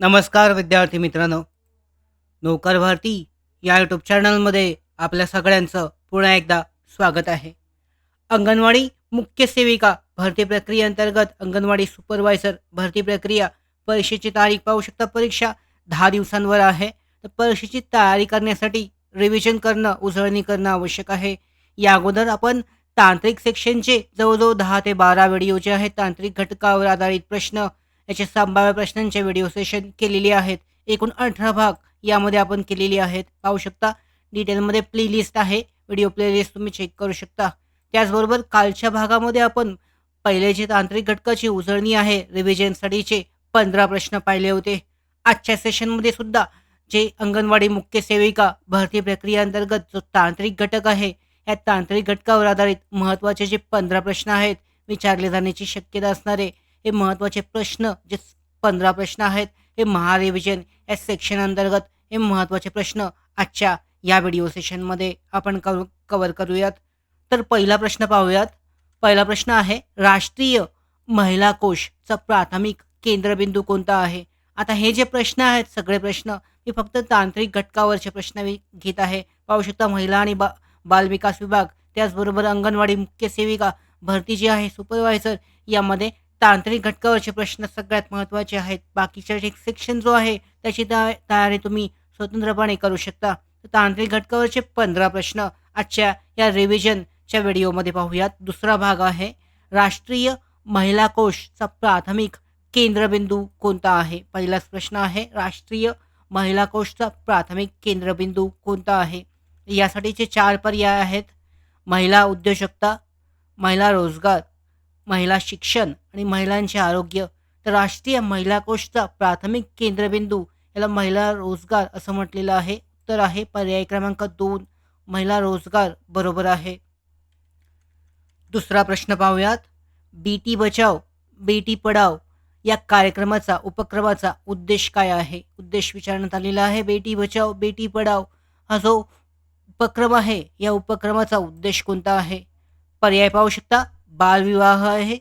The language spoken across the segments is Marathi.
नमस्कार विद्यार्थी मित्रांनो. नोकर भारती या यूट्यूब चॅनलमध्ये आपल्या सगळ्यांचं पुन्हा एकदा स्वागत आहे. अंगणवाडी मुख्य सेविका भरती प्रक्रियेअंतर्गत अंगणवाडी सुपरवायझर भरती प्रक्रिया परीक्षेची तारीख पाहू शकता. परीक्षा दहा दिवसांवर आहे. तर परीक्षेची तयारी करण्यासाठी रिव्हिजन करणं उजळणी करणं आवश्यक आहे. या अगोदर आपण तांत्रिक सेक्शनचे जवळजवळ दहा ते बारा व्हिडिओ जे आहेत तांत्रिक घटकावर आधारित प्रश्न याचे संभाव्य प्रश्नांचे व्हिडिओ सेशन केलेली आहेत. एकूण अठरा भाग यामध्ये आपण केलेली आहेत. पाहू शकता डिटेलमध्ये प्लेलिस्ट आहे. व्हिडिओ प्लेलिस्ट तुम्ही चेक करू शकता. त्याचबरोबर कालच्या भागामध्ये आपण पहिले जे तांत्रिक घटकाची उजळणी आहे. रिव्हिजनसाठीचे पंधरा प्रश्न पाहिले होते. आजच्या सेशनमध्ये सुद्धा जे अंगणवाडी मुख्य सेविका भरती प्रक्रियेअंतर्गत जो तांत्रिक घटक आहे या तांत्रिक घटकावर आधारित महत्त्वाचे जे पंधरा प्रश्न आहेत विचारले जाण्याची शक्यता असणारे हे महत्त्वाचे प्रश्न जे पंधरा प्रश्न आहेत हे महारिव्हिजन या सेक्शन अंतर्गत हे महत्त्वाचे प्रश्न आजच्या या व्हिडिओ सेशनमध्ये आपण करू कवर करूयात. तर पहिला प्रश्न पाहूयात. पहिला प्रश्न आहे राष्ट्रीय महिला कोशचा प्राथमिक केंद्रबिंदू कोणता आहे? आता हे जे प्रश्न आहेत सगळे प्रश्न मी फक्त तांत्रिक घटकावरचे प्रश्न मी घेत आहे. पाहू शकता महिला आणि बा बालविकास विभाग त्याचबरोबर अंगणवाडी मुख्य सेविका भरती जी आहे सुपरवायझर यामध्ये तांत्रिक घटकावरचे प्रश्न सगळ्यात महत्त्वाचे आहेत. बाकीचे एक सेक्शन जो आहे त्याची तया तयारी तुम्ही स्वतंत्रपणे करू शकता. तर तांत्रिक घटकावरचे पंधरा प्रश्न. आजच्या या रिव्हिजनच्या व्हिडिओमध्ये पाहूयात. दुसरा भाग आहे राष्ट्रीय महिला कोशचा प्राथमिक केंद्रबिंदू कोणता आहे? पहिलाच प्रश्न आहे राष्ट्रीय महिला कोशचा प्राथमिक केंद्रबिंदू कोणता आहे? यासाठीचे चार पर्याय आहेत. महिला उद्योजकता महिला रोजगार महिला शिक्षण आणि महिलांचे आरोग्य. तर राष्ट्रीय महिला कोषचा प्राथमिक केंद्रबिंदू याला महिला रोजगार असं म्हटलेलं आहे. उत्तर आहे पर्याय क्रमांक दोन महिला रोजगार बरोबर आहे. दुसरा प्रश्न पाहूयात. बेटी बचाव बेटी पढाव या कार्यक्रमाचा उपक्रमाचा उद्देश काय आहे? उद्देश विचारण्यात आलेला आहे. बेटी बचाव बेटी पढाव हा जो उपक्रम आहे या उपक्रमाचा उद्देश कोणता आहे? पर्याय पाहू शकता? बालविवाह आहे.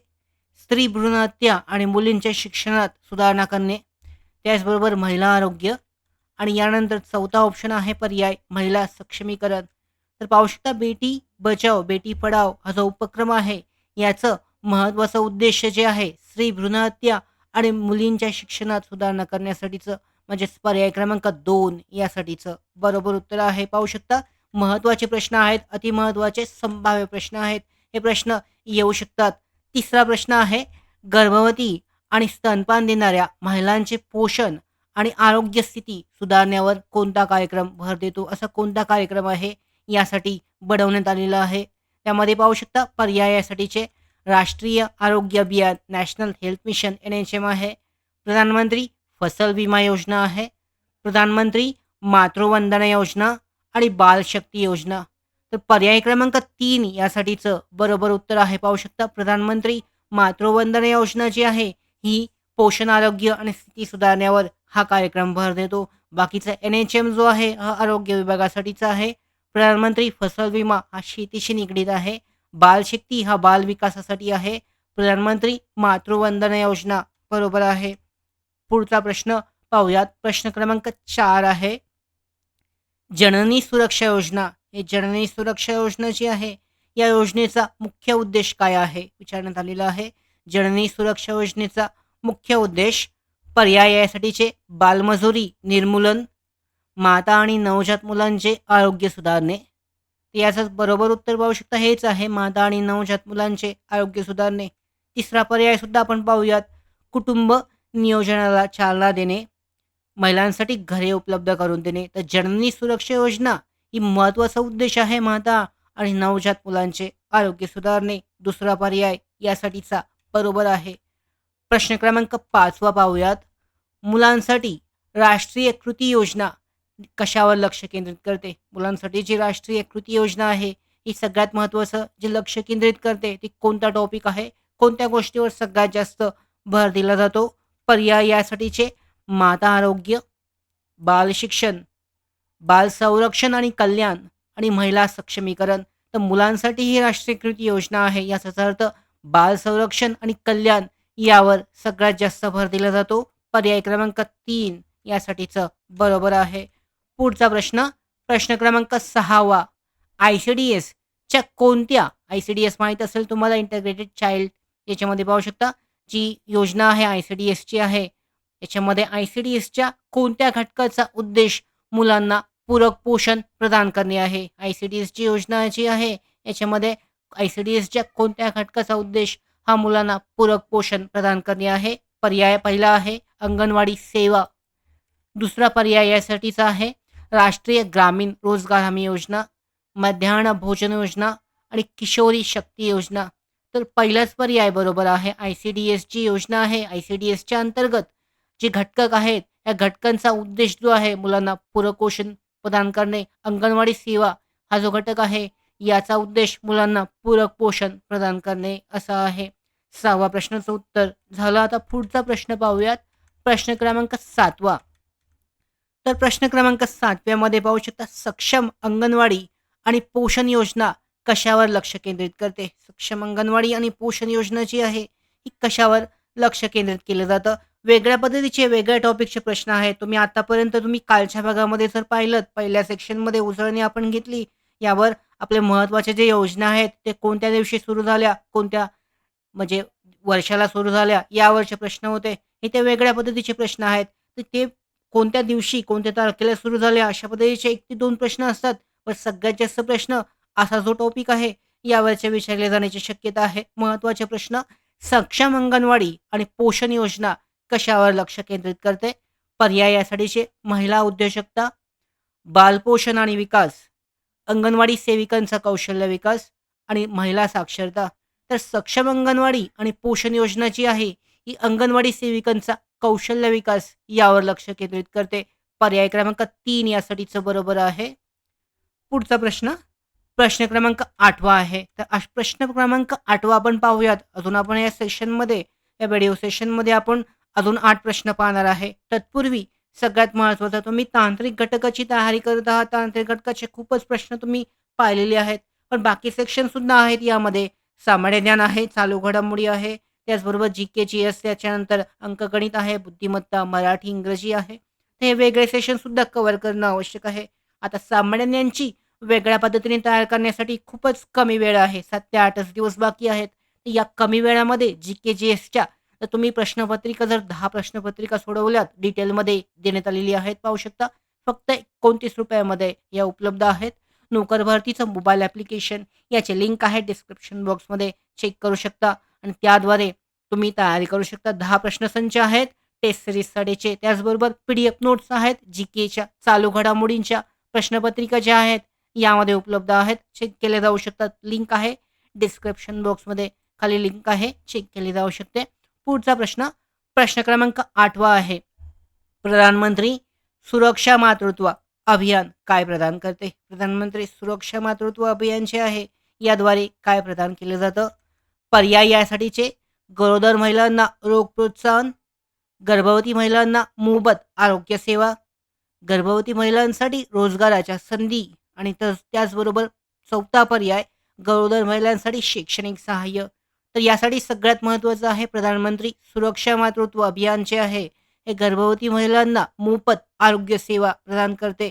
स्त्री भ्रूणहत्या आणि मुलींच्या शिक्षणात सुधारणा करणे त्याचबरोबर महिला आरोग्य आणि यानंतर चौथा ऑप्शन आहे पर्याय महिला सक्षमीकरण. तर पाहू शकता बेटी बचाव बेटी पढाव हा जो उपक्रम आहे याचं महत्त्वाचं उद्देश जे आहे स्त्री भ्रूणहत्या आणि मुलींच्या शिक्षणात सुधारणा करण्यासाठीचं. म्हणजेच पर्याय क्रमांक दोन यासाठीचं. बरोबर उत्तर आहे पाहू शकता. महत्त्वाचे प्रश्न आहेत अतिमहत्त्वाचे संभाव्य प्रश्न आहेत. हे प्रश्न येऊ शकतात. तिसरा प्रश्न आहे गर्भवती आणि स्तनपान देणाऱ्या महिलांचे पोषण आणि आरोग्य स्थिती सुधारण्यावर कोणता कार्यक्रम भर देतो? असा कोणता कार्यक्रम आहे? यासाठी बनवण्यात आलेला आहे. त्यामध्ये पाहू शकता पर्यायासाठीचे राष्ट्रीय आरोग्य अभियान national health mission N H M आहे. प्रधानमंत्री फसल विमा योजना आहे. प्रधानमंत्री मातृवंदना योजना आणि बालशक्ती योजना. तर पर्याय क्रमांक तीन यासाठीचं बरोबर उत्तर आहे. पाहू शकता प्रधानमंत्री मातृवंदना योजना जी आहे ही पोषण आरोग्य आणि स्थिती सुधारण्यावर हा कार्यक्रम भर देतो. बाकीचा एन एच एम जो आहे हा आरोग्य विभागासाठीचा आहे. प्रधानमंत्री फसल विमा हा शेतीशी निगडीत आहे. बालशक्ती हा बाल विकासासाठी आहे. प्रधानमंत्री मातृवंदना योजना बरोबर आहे. पुढचा प्रश्न पाहूयात. प्रश्न क्रमांक चार आहे. जननी सुरक्षा योजना हे जननी सुरक्षा योजना जी आहे. या योजनेचा मुख्य उद्देश काय आहे? विचारण्यात आलेला आहे. जननी सुरक्षा योजनेचा मुख्य उद्देश पर्यायासाठीचे बालमजुरी निर्मूलन माता आणि नवजात मुलांचे आरोग्य सुधारणे. याचं बरोबर उत्तर पाहू शकता हेच आहे. माता आणि नवजात मुलांचे आरोग्य सुधारणे. तिसरा पर्याय सुद्धा आपण पाहूयात. कुटुंब नियोजनाला चालना देणे. महिलांसाठी घरे उपलब्ध करून देणे. तर जननी सुरक्षा योजना ही महत्त्वाचा उद्देश आहे माता आणि नवजात मुलांचे आरोग्य सुधारणे दुसरा पर्याय यासाठीचा बरोबर आहे. प्रश्न क्रमांक पाचवा पाहूयात. मुलांसाठी राष्ट्रीय कृती योजना कशावर लक्ष केंद्रित करते? मुलांसाठी जी राष्ट्रीय कृती योजना आहे ही सगळ्यात महत्त्वाचं जे लक्ष केंद्रित करते ती कोणता टॉपिक आहे? कोणत्या गोष्टीवर सगळ्यात जास्त भर दिला जातो? पर्याय यासाठीचे माता आरोग्य बाल शिक्षण बाल संरक्षण आणि कल्याण आणि महिला सक्षमीकरण. तर मुलांसाठी ही राष्ट्रीय कृती योजना आहे. याचाच अर्थ बाल संरक्षण आणि कल्याण यावर सगळ्यात जास्त भर दिला जातो. पर्याय क्रमांक तीन यासाठीचं बरोबर आहे. पुढचा प्रश्न प्रश्न क्रमांक सहावा. आय सी डी एसच्या कोणत्या आय सी डी एस माहीत असेल तुम्हाला इंटरग्रेटेड चाइल्ड याच्यामध्ये पाहू शकता. जी योजना आहे आय सी डी एसची आहे. याच्यामध्ये आय सी डी एसच्या कोणत्या घटकाचा उद्देश मुलांना पूरक पोषण प्रदान करणे आहे. आय सी डी एसची योजना जी आहे याच्यामध्ये आय सी डी एसच्या कोणत्या घटकाचा उद्देश हा मुलांना पूरक पोषण प्रदान करणे आहे? पर्याय पहिला आहे अंगणवाडी सेवा. दुसरा पर्याय यासाठीचा आहे राष्ट्रीय ग्रामीण रोजगार हमी योजना मध्यान्ह भोजन योजना आणि किशोरी शक्ती योजना. तर पहिलाच पर्याय बरोबर आहे आय सी डी एसची योजना आहे. आय सी डी एसच्या अंतर्गत जे घटक आहेत या घटकांचा उद्देश जो आहे मुलांना पूरक पोषण प्रदान करणे अंगणवाडी सेवा हा जो घटक आहे याचा उद्देश मुलांना पूरक पोषण प्रदान करणे असा आहे. सहावा प्रश्नाचं उत्तर झालं. आता पुढचा प्रश्न पाहूयात. प्रश्न क्रमांक सातवा. तर प्रश्न क्रमांक सातव्यामध्ये पाहू शकता सक्षम अंगणवाडी आणि पोषण योजना कशावर लक्ष केंद्रित करते? सक्षम अंगणवाडी आणि पोषण योजना जी आहे ही कशावर लक्ष केंद्रित केलं जातं? वेगळ्या पद्धतीचे वेगळ्या टॉपिकचे प्रश्न आहेत. तुम्ही आतापर्यंत तुम्ही कालच्या भागामध्ये जर पाहिलं पहिल्या सेक्शनमध्ये उजळणी आपण घेतली यावर आपले महत्त्वाचे जे योजना आहेत ते कोणत्या दिवशी सुरू झाल्या कोणत्या म्हणजे वर्षाला सुरू झाल्या यावरचे प्रश्न होते. हे ते वेगळ्या पद्धतीचे प्रश्न आहेत. तर ते कोणत्या दिवशी कोणत्या तारखेला सुरू झाल्या अशा पद्धतीचे एक ते दोन प्रश्न असतात. पण सगळ्यात जास्त प्रश्न असा जो टॉपिक आहे यावरचे विचारले जाण्याची शक्यता आहे. महत्त्वाचे प्रश्न सक्षम अंगणवाडी आणि पोषण योजना कशावर लक्ष केंद्रित करते? पर्याय यासाठीचे महिला उद्योजकता बालपोषण आणि विकास अंगणवाडी सेविकांचा कौशल्य विकास आणि महिला साक्षरता. तर सक्षम अंगणवाडी आणि पोषण योजना जी आहे ही अंगणवाडी सेविकांचा कौशल्य विकास यावर लक्ष केंद्रित करते. पर्याय क्रमांक तीन यासाठीचं बरोबर आहे. पुढचा प्रश्न प्रश्न क्रमांक आठवा आहे. तर प्रश्न क्रमांक आठवा आपण पाहूयात. अजून आपण या सेशनमध्ये या व्हिडिओ सेशनमध्ये आपण अजून आठ प्रश्न पाहणार आहे. तत्पूर्वी सगळ्यात महत्त्वाचा तुम्ही तांत्रिक घटकाची तयारी करत आहात. तांत्रिक घटकाचे खूपच प्रश्न तुम्ही पाहिलेले आहेत. पण बाकी सेक्शन सुद्धा आहेत. यामध्ये सामान्य ज्ञान आहे चालू घडामोडी आहे. त्याचबरोबर जी के जी एस त्याच्यानंतर अंकगणित आहे बुद्धिमत्ता मराठी इंग्रजी आहे. हे वेगळे सेशन सुद्धा कव्हर करणं आवश्यक आहे. आता सामान्य ज्ञानची वेगळ्या पद्धतीने तयार करण्यासाठी खूपच कमी वेळ आहे. सात ते आठच दिवस बाकी आहेत. या कमी वेळामध्ये जी के जी एसच्या तर तुम्ही प्रश्नपत्रिका जर दहा प्रश्नपत्रिका सोडवल्यात डिटेलमध्ये देण्यात आलेली आहेत पाहू शकता. फक्त एकोणतीस रुपयामध्ये या उपलब्ध आहेत. नोकर भरतीचं मोबाईल ॲप्लिकेशन याचे लिंक आहे डिस्क्रिप्शन बॉक्समध्ये चेक करू शकता. आणि त्याद्वारे तुम्ही तयारी करू शकता. दहा प्रश्नसंच आहेत. टेस्ट सिरीजसाठीचे त्याचबरोबर पी डी एफ नोट्स आहेत. जी केच्या चालू घडामोडींच्या प्रश्नपत्रिका ज्या आहेत यामध्ये उपलब्ध आहेत. चेक केले जाऊ शकतात. लिंक आहे. डिस्क्रिप्शन बॉक्समध्ये खाली लिंक आहे. चेक केली जाऊ शकते. पुढचा प्रश्न प्रश्न क्रमांक आठवा आहे. प्रधानमंत्री सुरक्षा मातृत्व अभियान काय प्रदान करते? प्रधानमंत्री सुरक्षा मातृत्व अभियान जे आहे याद्वारे काय प्रदान केलं जातं? पर्याय यासाठीचे गरोदर महिलांना रोग प्रोत्साहन गर्भवती महिलांना मोबत आरोग्य सेवा गर्भवती महिलांसाठी रोजगाराच्या संधी आणि तर त्याचबरोबर चौथा पर्याय गरोदर महिलांसाठी शैक्षणिक सहाय्य तर यासाठी सगळ्यात महत्त्वाचं आहे प्रधानमंत्री सुरक्षा मातृत्व अभियान जे आहे हे गर्भवती महिलांना मोफत आरोग्य सेवा प्रदान करते.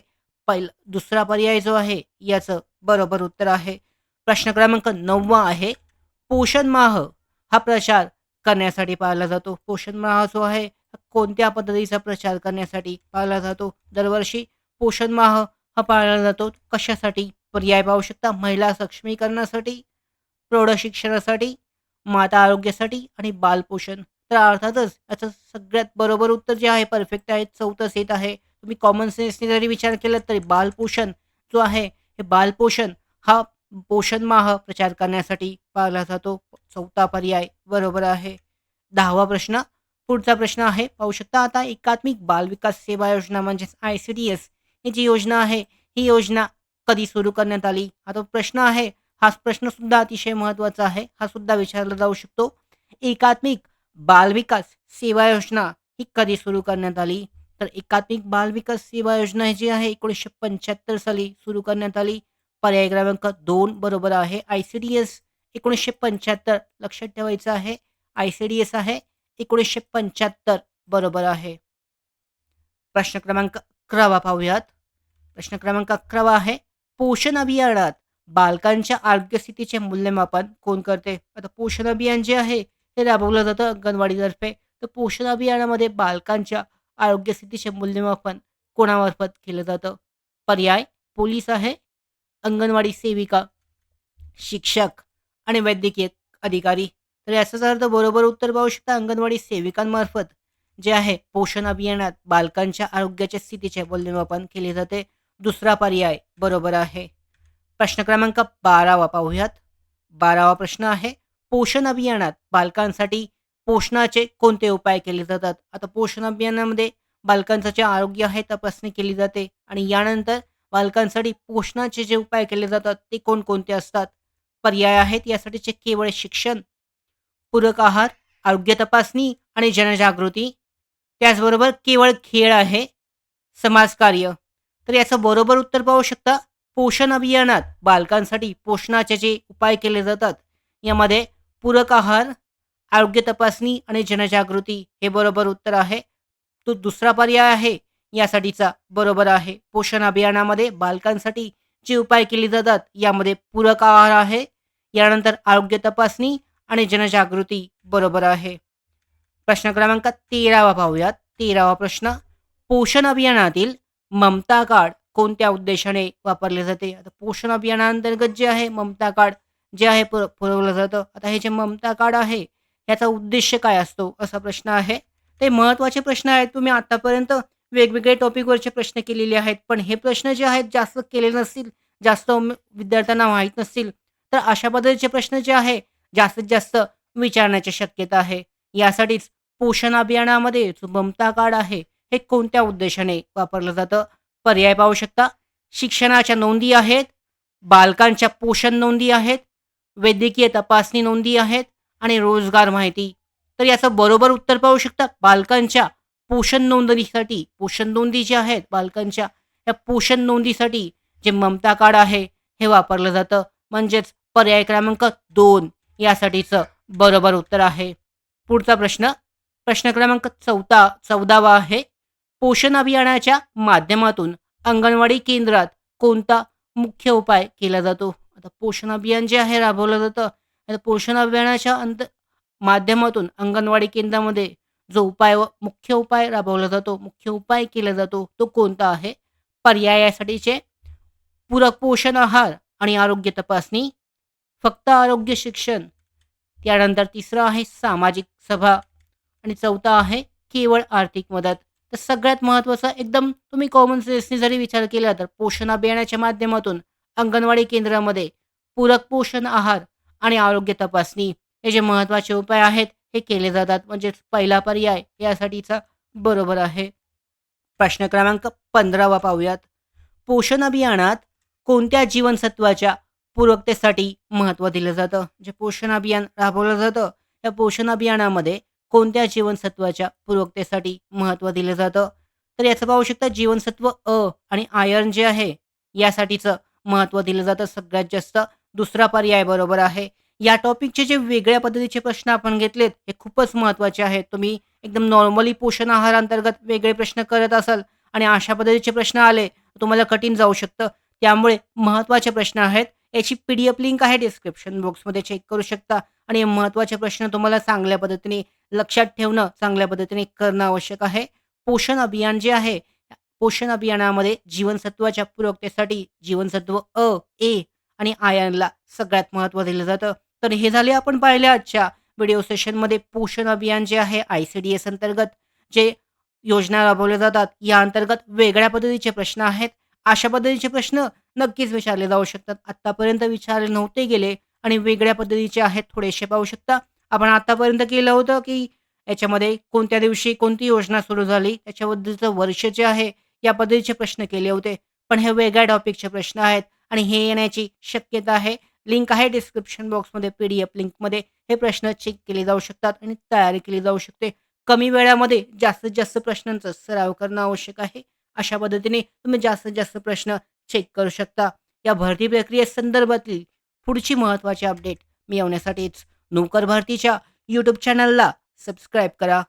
पहिला दुसरा पर्याय जो आहे याचं बरोबर उत्तर आहे. प्रश्न क्रमांक नववा आहे पोषण माह हा प्रचार करण्यासाठी पाळला जातो. पोषण माह जो आहे कोणत्या पद्धतीचा प्रचार करण्यासाठी पाळला जातो? दरवर्षी पोषण माह हा पाळला जातो. कशासाठी? पर्याय पाहू शकता. महिला सक्षमीकरणासाठी प्रौढ शिक्षणासाठी माता आरोग्यासाठी आणि बालपोषण. तर अर्थातच याचं सगळ्यात बरोबर उत्तर जे आहे परफेक्ट आहे चौथं येत आहे. तुम्ही कॉमन सेन्सने जरी विचार केला तरी बालपोषण जो आहे हे बालपोषण हा पोषण माह प्रचार करण्यासाठी पाहिला जातो. चौथा पर्याय बरोबर आहे. दहावा प्रश्न पुढचा प्रश्न आहे पाहू शकता आता एकात्मिक बाल विकास सेवा योजना म्हणजेच आय सी डी एस ही जी योजना आहे ही योजना कधी सुरू करण्यात आली? हा तो प्रश्न आहे. हा प्रश्न सुद्धा अतिशय महत्त्वाचा आहे. हा सुद्धा विचारला जाऊ शकतो. एकात्मिक बालविकास सेवा योजना ही कधी सुरू करण्यात आली? तर एकात्मिक बालविकास सेवा योजना ही जी आहे एकोणीसशे पंच्याहत्तर साली सुरू करण्यात आली. पर्याय क्रमांक दोन बरोबर आहे. आय सी डी एस एकोणीसशे पंच्याहत्तर लक्षात ठेवायचं आहे. आय सी डी एस आहे एकोणीसशे पंच्याहत्तर बरोबर आहे. प्रश्न क्रमांक अकरावा पाहूयात. प्रश्न क्रमांक अकरावा आहे. पोषण अभियानात बालकांच्या आरोग्य स्थितीचे मूल्यमापन कोण करते? आता पोषण अभियान जे आहे हे राबवलं जातं अंगणवाडीतर्फे. तर पोषण अभियानामध्ये बालकांच्या आरोग्य स्थितीचे मूल्यमापन कोणामार्फत केलं जातं? पर्याय पोलीस आहे अंगणवाडी सेविका शिक्षक आणि वैद्यकीय अधिकारी. तर याचाच अर्थ बरोबर उत्तर पाहू शकता अंगणवाडी सेविकांमार्फत जे आहे पोषण अभियानात बालकांच्या आरोग्याच्या स्थितीचे मूल्यमापन केले जाते. दुसरा पर्याय बरोबर आहे. प्रश्न क्रमांक बारावा पाहूयात. बारावा प्रश्न आहे पोषण अभियानात बालकांसाठी पोषणाचे कोणते उपाय केले जातात? आता पोषण अभियानामध्ये बालकांचं जे आरोग्य आहे तपासणी केली जाते आणि यानंतर बालकांसाठी पोषणाचे जे उपाय केले जातात ते कोणकोणते असतात? पर्याय आहेत यासाठीचे केवळ शिक्षण पूरक आहार आरोग्य तपासणी आणि जनजागृती. त्याचबरोबर केवळ खेळ आहे समाजकार्य. तर याचं बरोबर उत्तर पाहू शकता पोषण अभियानात बालकांसाठी पोषणाचे जे उपाय केले जातात यामध्ये पूरक आहार आरोग्य तपासणी आणि जनजागृती हे बरोबर उत्तर आहे. तो दुसरा पर्याय आहे यासाठीचा बरोबर आहे. पोषण अभियानामध्ये बालकांसाठी जे उपाय केले जातात यामध्ये पूरक आहार आहे यानंतर आरोग्य तपासणी आणि जनजागृती बरोबर आहे. प्रश्न क्रमांक तेरावा पाहूयात. तेरावा प्रश्न पोषण अभियानातील ममता कार्ड कोणत्या उद्देशाने वापरले जाते? आता पोषण अभियानांतर्गत जे आहे ममता कार्ड जे आहे पुर पुरवलं जातं. आता हे जे ममता कार्ड आहे याचा उद्देश काय असतो? असा प्रश्न आहे. ते महत्त्वाचे प्रश्न आहेत. तुम्ही आतापर्यंत वेगवेगळे टॉपिकवरचे प्रश्न केलेले आहेत. पण हे प्रश्न जे आहेत जास्त केले नसतील जास्त विद्यार्थ्यांना माहीत नसतील तर अशा पद्धतीचे प्रश्न जे आहे जास्तीत जास्त विचारण्याची शक्यता आहे. यासाठीच पोषण अभियानामध्ये जो ममता कार्ड आहे हे कोणत्या उद्देशाने वापरलं जातं? पर्याय पाहू शकता. शिक्षणाच्या नोंदी आहेत बालकांच्या पोषण नोंदी आहेत वैद्यकीय तपासणी नोंदी आहेत आणि रोजगार माहिती. तर याचं बरोबर उत्तर पाहू शकता. बालकांच्या पोषण नोंदणीसाठी पोषण नोंदी ज्या आहेत बालकांच्या या पोषण नोंदीसाठी जे ममता कार्ड आहे हे वापरलं जातं. म्हणजेच पर्याय क्रमांक दोन यासाठीचं बरोबर उत्तर आहे. पुढचा प्रश्न. प्रश्न क्रमांक चौथा चौदावा आहे. पोषण अभियानाच्या माध्यमातून अंगणवाडी केंद्रात कोणता मुख्य उपाय केला जातो? आता पोषण अभियान जे आहे राबवलं जातं. आता पोषण अभियानाच्या अंत माध्यमातून अंगणवाडी केंद्रामध्ये जो उपाय व मुख्य उपाय राबवला जातो मुख्य उपाय केला जातो तो कोणता आहे? पर्यायासाठीचे पूरक पोषण आहार आणि आरोग्य तपासणी फक्त आरोग्य शिक्षण त्यानंतर तिसरं आहे सामाजिक सभा आणि चौथा आहे केवळ आर्थिक मदत. तर सगळ्यात महत्त्वाचं एकदम तुम्ही कॉमन सेन्सने जरी विचार केला तर पोषण अभियानाच्या माध्यमातून अंगणवाडी केंद्रामध्ये पूरक पोषण आहार आणि आरोग्य तपासणी हे जे महत्त्वाचे उपाय आहेत हे केले जातात. म्हणजेच पहिला पर्याय यासाठीचा बरोबर आहे. प्रश्न क्रमांक पंधरावा पाहूयात. पोषण अभियानात कोणत्या जीवनसत्वाच्या पूरकतेसाठी महत्त्व दिलं जातं? जे पोषण अभियान राबवलं जातं या पोषण अभियानामध्ये कोणत्या जीवनसत्वाच्या पूर्वकतेसाठी महत्त्व दिलं जातं? तर याचं पाहू शकता जीवनसत्व अ आणि आयर्न जे आहे यासाठीचं महत्त्व दिलं जातं. सगळ्यात जास्त दुसरा पर्याय बरोबर आहे. या टॉपिकचे जे वेगळ्या पद्धतीचे प्रश्न आपण घेतलेत हे खूपच महत्त्वाचे आहेत. तुम्ही एकदम नॉर्मली पोषण आहारांतर्गत वेगळे प्रश्न करत असाल आणि अशा पद्धतीचे प्रश्न आले तुम्हाला कठीण जाऊ शकतं. त्यामुळे महत्त्वाचे प्रश्न आहेत. याची पी डी एफ लिंक आहे डिस्क्रिप्शन बॉक्समध्ये. चेक करू शकता. आणि महत्त्वाचे प्रश्न तुम्हाला चांगल्या पद्धतीने लक्षात ठेवणं चांगल्या पद्धतीने करणं आवश्यक आहे. पोषण अभियान जे आहे पोषण अभियानामध्ये जीवनसत्वाच्या पूरकतेसाठी जीवनसत्व अ ए आणि आयनला सगळ्यात महत्त्व दिलं जातं. तर हे झाले आपण पाहिले आजच्या व्हिडिओ सेशनमध्ये पोषण अभियान जे आहे आय सी डी एस अंतर्गत जे योजना राबवल्या जातात या अंतर्गत वेगळ्या पद्धतीचे प्रश्न आहेत. अशा पद्धतीचे प्रश्न नक्कीच विचारले जाऊ शकतात. आत्तापर्यंत विचारले नव्हते गेले आणि वेगळ्या पद्धतीचे आहेत थोडेसे पाहू शकता. आपण आतापर्यंत केलं होतं की याच्यामध्ये कोणत्या दिवशी कोणती योजना सुरू झाली त्याच्याबद्दलचं वर्ष जे आहे या पद्धतीचे प्रश्न केले होते. पण हे वेगळ्या टॉपिकचे प्रश्न आहेत आणि हे येण्याची शक्यता आहे. लिंक आहे डिस्क्रिप्शन बॉक्समध्ये पी डी एफ लिंकमध्ये. हे प्रश्न चेक केले जाऊ शकतात आणि तयारी केली जाऊ शकते. कमी वेळामध्ये जास्तीत जास्त प्रश्नांचा सराव करणं आवश्यक आहे. अशा पद्धतीने तुम्ही जास्तीत जास्त प्रश्न चेक करू शकता. या भरती प्रक्रिये संदर्भातील पुढची महत्त्वाची अपडेट मिळवण्यासाठीच. नोकर भरतीच्या यूट्यूब चॅनलला सबस्क्राईब करा.